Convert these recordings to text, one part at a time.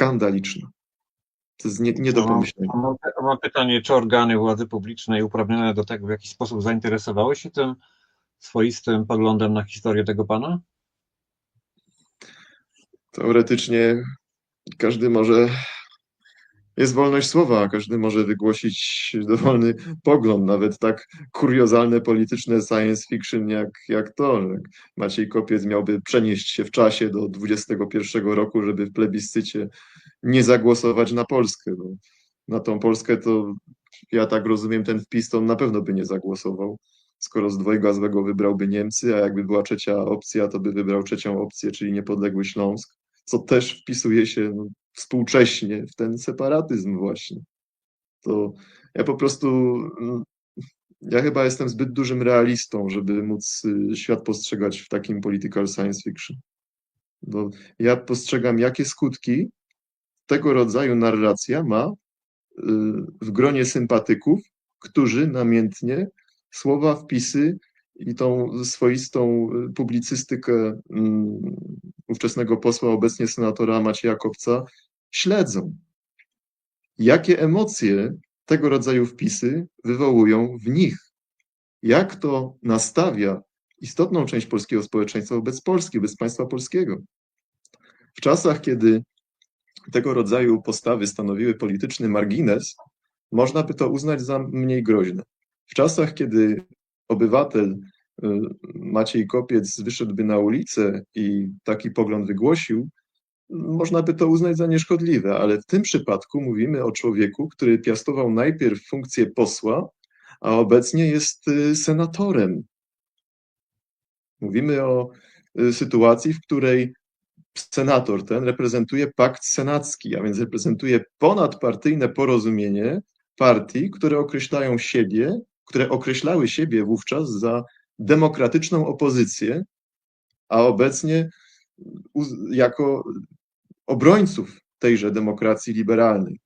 skandaliczna. To jest nie, nie do pomyślenia. Mam, mam pytanie, czy organy władzy publicznej uprawnione do tego w jakiś sposób zainteresowały się tym swoistym poglądem na historię tego pana? Teoretycznie każdy może jest wolność słowa, każdy może wygłosić dowolny pogląd, nawet tak kuriozalne polityczne science fiction jak, jak to. Maciej Kopiec miałby przenieść się w czasie do 21 roku, żeby w plebiscycie nie zagłosować na Polskę. No, na tą Polskę to ja tak rozumiem ten wpis, to on na pewno by nie zagłosował. Skoro z dwojga złego wybrałby Niemcy, a jakby była trzecia opcja, to by wybrał trzecią opcję, czyli niepodległy Śląsk, co też wpisuje się no, współcześnie w ten separatyzm właśnie. To ja po prostu, mm, ja chyba jestem zbyt dużym realistą, żeby móc y, świat postrzegać w takim political science fiction. Bo ja postrzegam, jakie skutki tego rodzaju narracja ma y, w gronie sympatyków, którzy namiętnie słowa, wpisy i tą swoistą y, publicystykę mm, ówczesnego posła, obecnie senatora Macieja Kopca, śledzą. Jakie emocje tego rodzaju wpisy wywołują w nich? Jak to nastawia istotną część polskiego społeczeństwa wobec Polski, wobec państwa polskiego? W czasach, kiedy tego rodzaju postawy stanowiły polityczny margines, można by to uznać za mniej groźne. W czasach, kiedy obywatel y, Maciej Kopiec wyszedłby na ulicę i taki pogląd wygłosił, można by to uznać za nieszkodliwe, ale w tym przypadku mówimy o człowieku, który piastował najpierw funkcję posła, a obecnie jest y, senatorem. Mówimy o y, sytuacji, w której senator ten reprezentuje pakt senacki, a więc reprezentuje ponadpartyjne porozumienie partii, które określają siebie, które określały siebie wówczas za demokratyczną opozycję, a obecnie jako obrońców tejże demokracji liberalnej.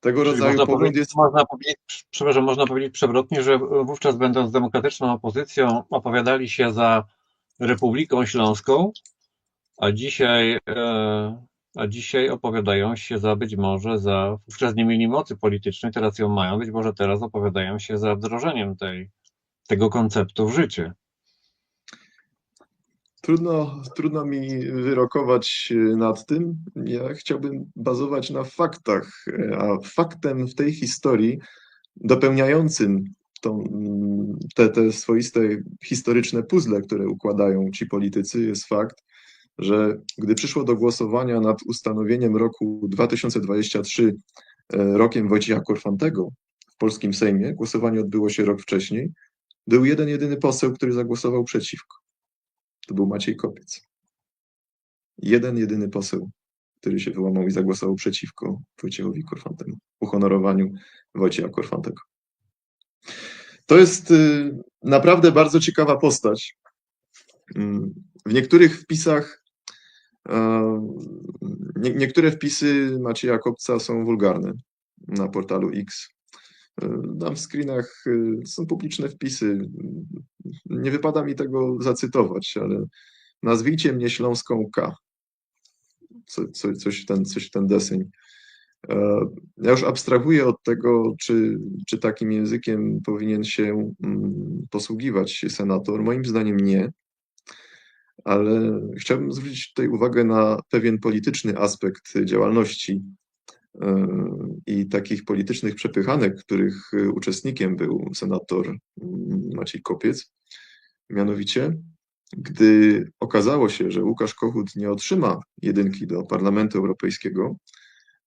Tego Czyli rodzaju można pogląd jest. można powiedzieć, przepraszam, można powiedzieć przewrotnie, że wówczas będąc demokratyczną opozycją opowiadali się za Republiką Śląską, a dzisiaj, e, a dzisiaj opowiadają się za być może za, wówczas nie mieli mocy politycznej, teraz ją mają, być może teraz opowiadają się za wdrożeniem tej, tego konceptu w życie. Trudno, trudno mi wyrokować nad tym. Ja chciałbym bazować na faktach, a faktem w tej historii dopełniającym tą, te, te swoiste historyczne puzzle, które układają ci politycy, jest fakt, że gdy przyszło do głosowania nad ustanowieniem roku 2023 e, rokiem Wojciecha Korfantego w polskim Sejmie, głosowanie odbyło się rok wcześniej, był jeden jedyny poseł, który zagłosował przeciwko. To był Maciej Kopiec. Jeden jedyny poseł, który się wyłamał i zagłosował przeciwko Wojciechowi Korfantemu, uhonorowaniu Wojciecha Korfantego. To jest y, naprawdę bardzo ciekawa postać. Mm, w niektórych wpisach nie, niektóre wpisy Macieja Kopca są wulgarne na portalu X. Tam w screenach y, są publiczne wpisy. Nie wypada mi tego zacytować, ale nazwijcie mnie Śląską K. Co, co, coś, ten, coś ten deseń. E, ja już abstrahuję od tego, czy, czy takim językiem powinien się mm, posługiwać senator. Moim zdaniem nie ale chciałbym zwrócić tutaj uwagę na pewien polityczny aspekt działalności e, i takich politycznych przepychanek, których uczestnikiem był senator mm, Maciej Kopiec. Mianowicie, gdy okazało się, że Łukasz Kochut nie otrzyma jedynki do Parlamentu Europejskiego,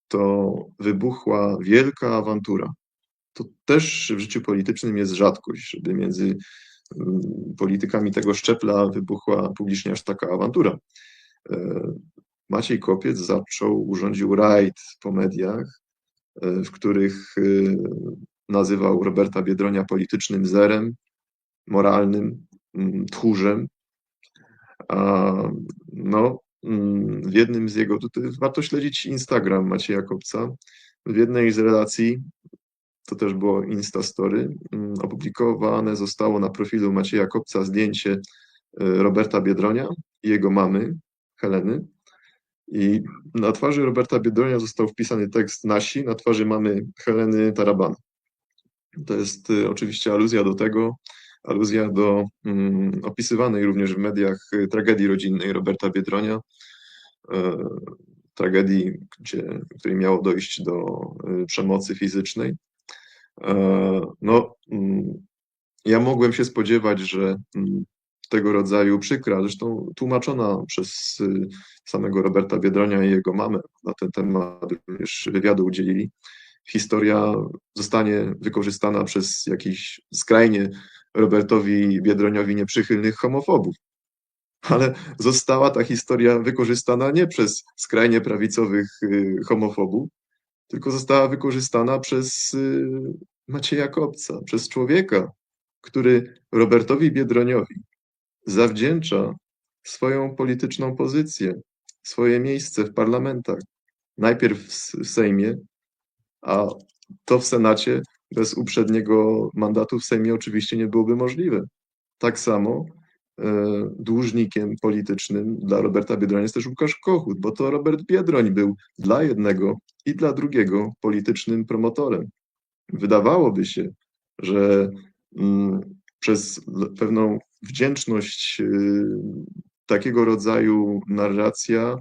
to wybuchła wielka awantura. To też w życiu politycznym jest rzadkość, żeby między politykami tego szczepla wybuchła publicznie aż taka awantura. E, Maciej Kopiec zaczął, urządził rajd po mediach, e, w których e, nazywał Roberta Biedronia politycznym zerem, moralnym mm, tchórzem. A no, mm, w jednym z jego, tutaj warto śledzić Instagram Macieja Kopca, w jednej z relacji to też było Instastory, mm, opublikowane zostało na profilu Macieja Kopca zdjęcie y, Roberta Biedronia i jego mamy, Heleny. I na twarzy Roberta Biedronia został wpisany tekst nasi, na twarzy mamy Heleny Taraban. To jest y, oczywiście aluzja do tego, aluzja do mm, opisywanej również w mediach y, tragedii rodzinnej Roberta Biedronia, y, tragedii, gdzie, której miało dojść do y, przemocy fizycznej. E, No, mm, ja mogłem się spodziewać, że mm, tego rodzaju przykra, zresztą tłumaczona przez samego Roberta Biedronia i jego mamę na ten temat również wywiadu udzielili, historia zostanie wykorzystana przez jakichś skrajnie Robertowi Biedroniowi nieprzychylnych homofobów. Ale została ta historia wykorzystana nie przez skrajnie prawicowych y, homofobów, tylko została wykorzystana przez y, Macieja Kopca, przez człowieka, który Robertowi Biedroniowi zawdzięcza swoją polityczną pozycję, swoje miejsce w parlamentach. Najpierw w Sejmie, a to w Senacie bez uprzedniego mandatu w Sejmie oczywiście nie byłoby możliwe. Tak samo e, dłużnikiem politycznym dla Roberta Biedronia jest też Łukasz Kochut, bo to Robert Biedroń był dla jednego i dla drugiego politycznym promotorem. Wydawałoby się, że mm, przez pewną wdzięczność y, takiego rodzaju narracja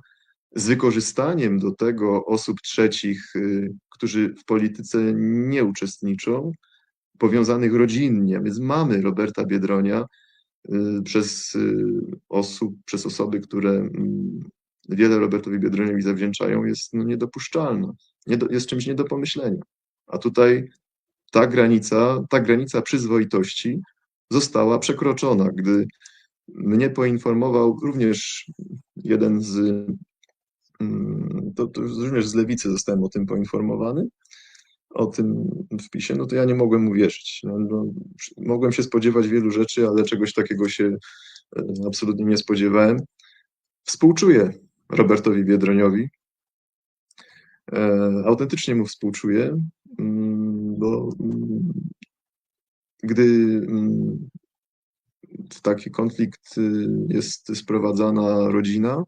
z wykorzystaniem do tego osób trzecich, y, którzy w polityce nie uczestniczą, powiązanych rodzinnie. Więc mamy Roberta Biedronia y, przez y, osób, przez osoby, które mm, wiele Robertowi Biedroniowi zawdzięczają, jest no, niedopuszczalna, nie do, jest czymś nie do pomyślenia. A tutaj ta granica, ta granica przyzwoitości została przekroczona, gdy mnie poinformował również jeden z, to, to również z lewicy zostałem o tym poinformowany, o tym wpisie, no to ja nie mogłem uwierzyć. No, no, mogłem się spodziewać wielu rzeczy, ale czegoś takiego się e, absolutnie nie spodziewałem. Współczuję Robertowi Biedroniowi. E, autentycznie mu współczuję, mm, bo mm, gdy mm, w taki konflikt y, jest sprowadzana rodzina,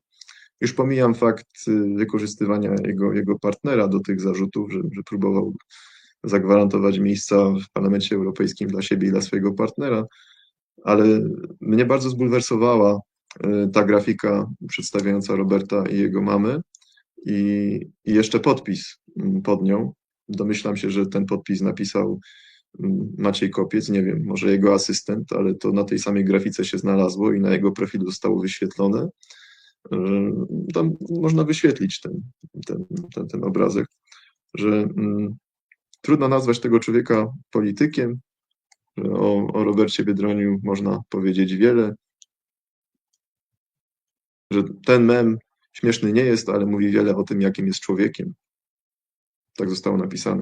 już pomijam fakt y, wykorzystywania jego, jego partnera do tych zarzutów, że, że próbował zagwarantować miejsca w Parlamencie Europejskim dla siebie i dla swojego partnera, ale mnie bardzo zbulwersowała y, ta grafika przedstawiająca Roberta i jego mamę i, i jeszcze podpis mm, pod nią. Domyślam się, że ten podpis napisał mm, Maciej Kopiec, nie wiem, może jego asystent, ale to na tej samej grafice się znalazło i na jego profilu zostało wyświetlone. Y, Tam można wyświetlić ten, ten, ten, ten obrazek, że mm, trudno nazwać tego człowieka politykiem. O, o Robercie Biedroniu można powiedzieć wiele, że ten mem śmieszny nie jest, ale mówi wiele o tym, jakim jest człowiekiem. Tak zostało napisane.